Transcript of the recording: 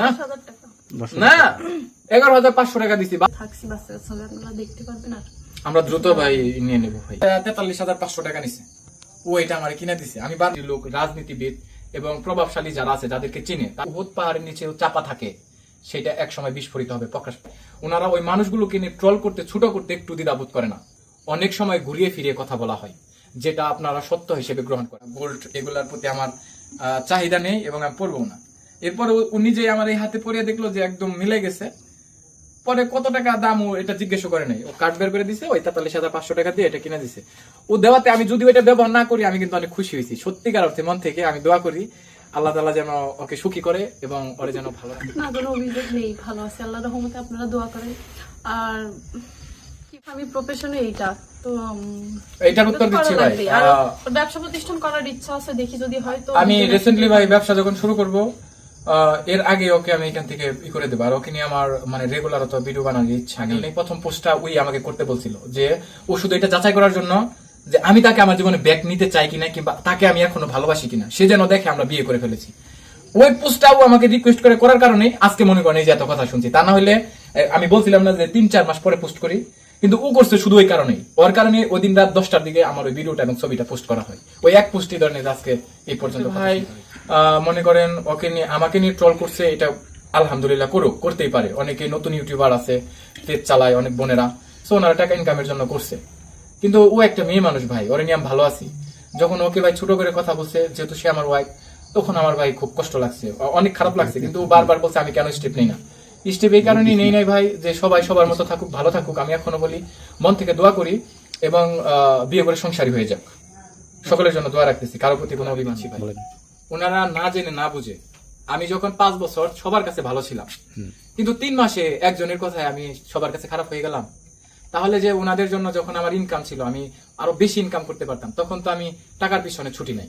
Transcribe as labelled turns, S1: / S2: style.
S1: না?
S2: দশ হাজার টাকা।
S1: না? এগারো হাজার পাঁচশো টাকা দিছি
S2: থাকছি বাচ্চা কাচ্চা আপনারা দেখতে পারবেন আর।
S1: আমরা দ্রুত ভাই নিয়ে নেব ভাই। তেতাল্লিশ হাজার পাঁচশো টাকা নিছে। ও এটা আমার কিনে দিছে। আমি বার লোক রাজনীতিবিদ এবং প্রভাবশালী যারা আছে যাদেরকে চিনে তার উহুদ পাহাড়ের নিচে চাপা থাকে সেটা এক সময় বিস্ফোরিত হবে প্রকাশ ওনারা ওই মানুষগুলোকে নিয়ে ট্রল করতে ছোট করতে একটু দ্বিধাবোধ করে না। অনেক সময় ঘুরিয়ে ফিরিয়ে কথা বলা হয় যেটা আপনারা সত্য হিসেবে গ্রহণ করেন। গোল্ড এগুলার প্রতি আমার চাহিদা নেই এবং আমি পরবো না। এরপরে ও নিজেই আমার এই হাতে পরিয়ে দেখল যে একদম মিলে গেছে পরে কত টাকা দাম ও এটা জিজ্ঞেস করে নাই। ও কার্ড বের করে দিছে ওই তেতাল্লিশ হাজার পাঁচশো টাকা দিয়ে এটা কিনে দিছে। ও দেওয়াতে আমি যদি ওইটা ব্যবহার না করি আমি কিন্তু অনেক খুশি হয়েছি। সত্যিকার অর্থে মন থেকে আমি দোয়া করি আল্লাহ তালা যেন ওকে সুখী করে এবং ওরে যেন ভালো
S2: না কোনো অভিযোগ নেই ভালো আছে। আল্লাহ রহমতে আপনারা দোয়া করেন। আর আমি প্রফেশনে এইটা। তো
S1: এইটার উত্তর দিচ্ছি ভাই।
S2: ব্যবসা প্রতিষ্ঠান করার ইচ্ছা আছে দেখি যদি হয় তো
S1: আমি রিসেন্টলি ভাই ব্যবসা যখন শুরু করব এর আগে ওকে আমি এখান থেকে ই করে দেবো। আর ওকে নিয়ে আমার মানে রেগুলার তো ভিডিও বানানোর ইচ্ছা নেই। প্রথম পোস্টটা ওই আমাকে করতে বলছিল যে ও শুধু এটা যাচাই করার জন্য যে আমি তাকে আমার জীবনে ব্যাক নিতে চাই কিনা কিংবা তাকে আমি এখনও ভালোবাসি কিনা সে যেন দেখে আমরা বিয়ে করে ফেলেছি। ওই পোস্টটাও আমাকে রিকোয়েস্ট করে করার কারণে আজকে মনে করেন এই যে এত কথা শুনছি। তা না হলে আমি বলছিলাম না যে তিন চার মাস পরে পোস্ট করি। কিন্তু ও করছে শুধু ওই কারণেই। ওর কারণে ওই দিন রাত দশটার দিকে আমার ওই ভিডিওটা এবং ছবিটা পোস্ট করা হয়। ওই এক পোস্টই ধরনের আজকে এই পর্যন্ত ভাই। মনে করেন ওকে নিয়ে আমাকে নিয়ে ট্রল করছে এটা আলহামদুলিল্লাহ করুক করতেই পারে। অনেকে নতুন ইউটিউবার আছে পেজ চালায় অনেক বোনেরা। সো ওনারা টাকা ইনকামের জন্য করছে। কিন্তু ও একটা মেয়ে মানুষ ভাই ওরে নিয়ে আমি ভালো আছি। যখন ওকে ভাই ছোট করে কথা বলছে যেহেতু সে আমার ওয়াইফ তখন আমার ভাই খুব কষ্ট লাগছে। অনেক খারাপ লাগছে কিন্তু বারবার বলছে আমি কেন স্টেপ নেই না? স্টেপ এই কারণেই নেই নাই ভাই যে সবাই সবার মতো থাকুক ভালো থাকুক। আমি এখনও বলি মন থেকে দোয়া করি এবং বিয়ে করে সংসারী হয়ে যাক। সকলের জন্য দোয়া রাখতেছি কারও প্রতি কোনো অভিমান ছিল ওনারা না জেনে না বুঝে আমি যখন পাঁচ বছর সবার কাছে ভালো ছিলাম কিন্তু তিন মাসে একজনের কথায় আমি সবার কাছে খারাপ হয়ে গেলাম। তাহলে যে ওনাদের জন্য যখন আমার ইনকাম ছিল আমি আরও বেশি ইনকাম করতে পারতাম তখন তো আমি টাকার পিছনে ছুটি নাই।